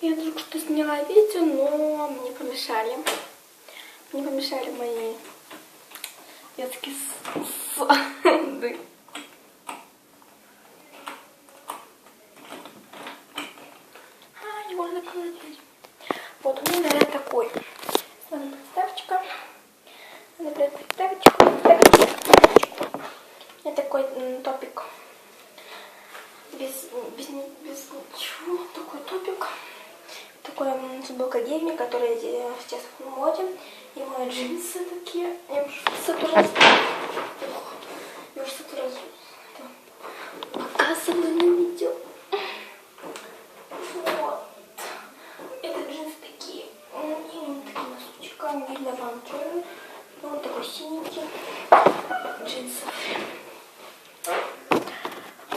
Я только что сняла видео, но мне помешали. Мне помешали мои детские сады. А, его закрыла дверь. Вот у меня, наверное, такой. Надо подставочка. Надо брать Такой футболка Гейми, которая сейчас в моде. И мои джинсы такие. Я уже раз... Ох, Я уже это показываю на видео. Вот. Это джинсы такие. И вот такие носочка. Видно вам черный. Ну, вот такой синенький. Джинсов.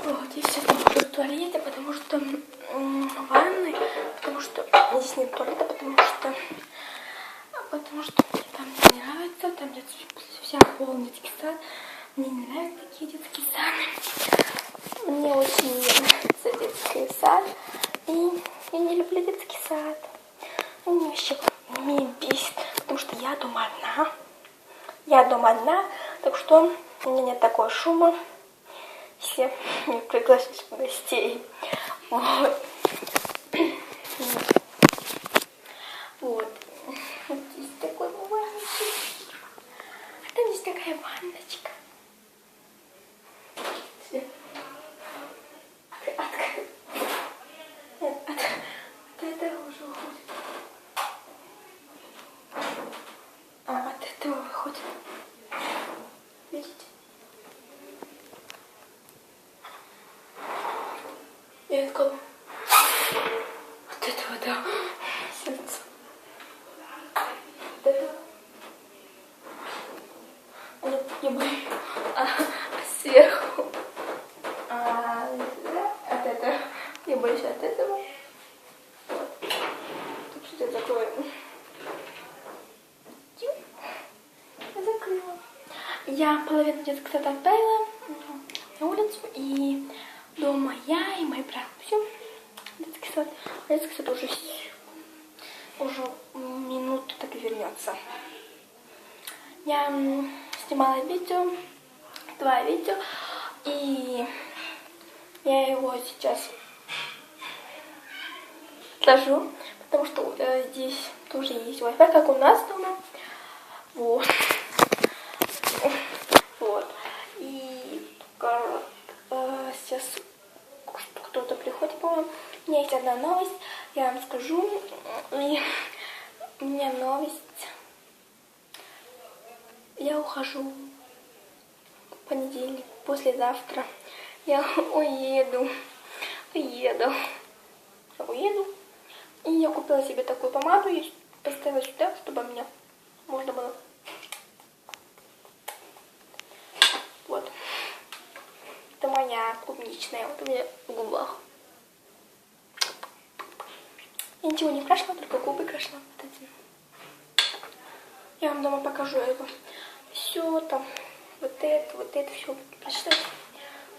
Вот, я сейчас буду в туалете, потому что м, в ванной, потому нет туалета, потому что потому что мне там не нравится, там где вся полный детский сад. Мне не нравятся такие детские сады. Мне очень не нравится детский сад. И я не люблю детский сад. Он меня вообще меня бесит, потому что я дома одна. Я дома одна, так что у меня нет такого шума. Все не приглашаешь гостей. Вот. Вот здесь такой ванночек. А там здесь такая ванночка. Всё. От- от- Нет, от, от этого уже уходит. А от этого выходит. Видите? И от кого? От этого, да. Сердце. От этого. Нет, я боюсь. А, а сверху. А, от этого. Я боюсь от этого. Вот. Тут что-то такое. Я закрыла. Я половину сада отправила на улицу, и дома я и мой брат. Все, детский сад. Детский сад уже, уже минуту так вернется. Я снимала видео, два видео, и я его сейчас сложу, потому что э, здесь тоже есть Wi-Fi, как у нас дома. Вот. Вот. И корот, э, сейчас Меня есть одна новость, я вам скажу. У меня новость. Я ухожу в понедельник, послезавтра. Я уеду. Уеду. Я уеду. И я купила себе такую помаду и поставила сюда, чтобы меня можно было Вот. Это моя клубничная. Вот у меня в губах. Я ничего не крашила, только губы крашила. Вот этим. Я вам дома покажу его. Все там. Вот это, вот это все. Прочитать.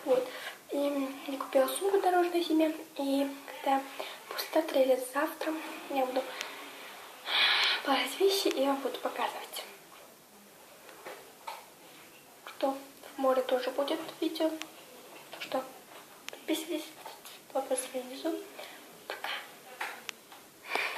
Вот. И я купила сумку дорожную себе. И когда послезавтра или завтра я буду брать вещи и вам буду показывать что в море тоже будет видео. Так что подписывайтесь, вопрос внизу.